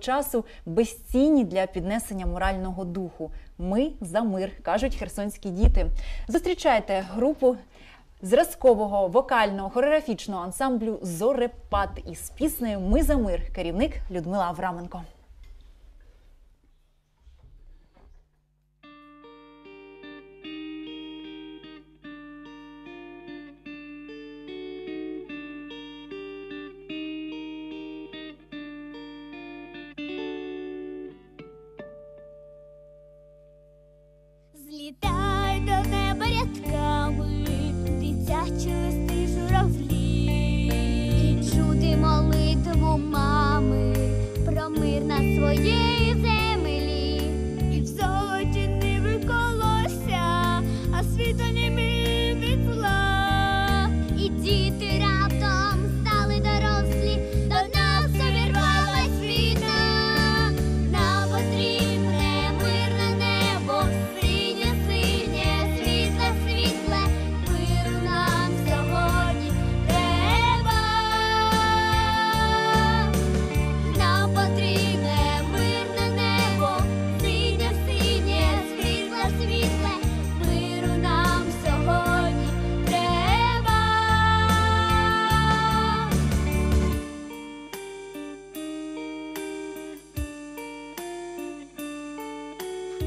часу безцінні для піднесення морального духу. Ми за мир, кажуть херсонські діти. Зустрічайте групу зразкового вокального хореографічного ансамблю Зорепад із піснею Ми за мир керівник Людмила Авраменко. yeah.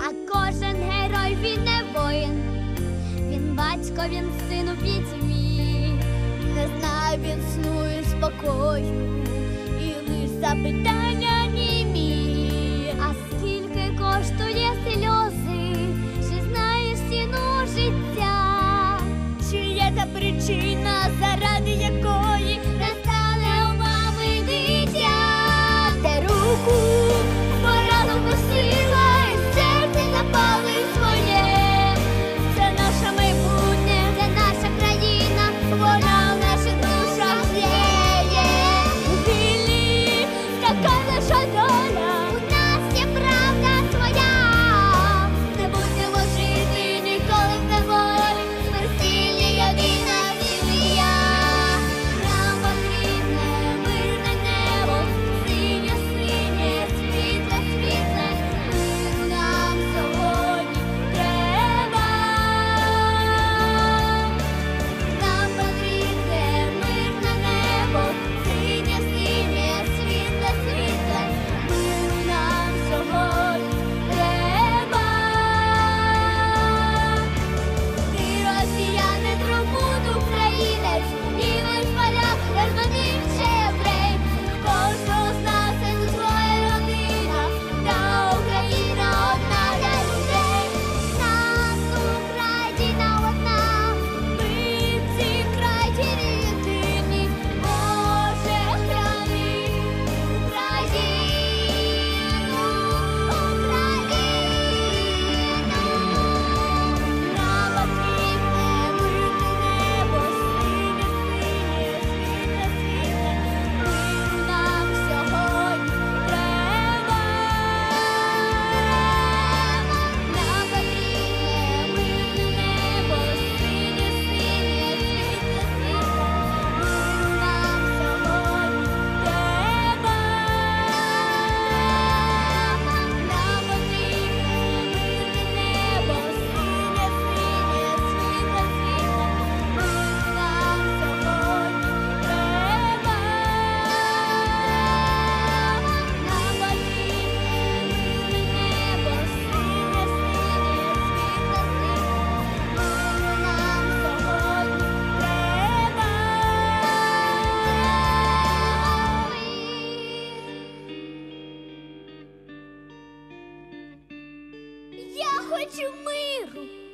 а кожен герой він не воїн, він батько, він сину пітьмі, не знає, він снує спокою, і лиш запитає. Casimiro!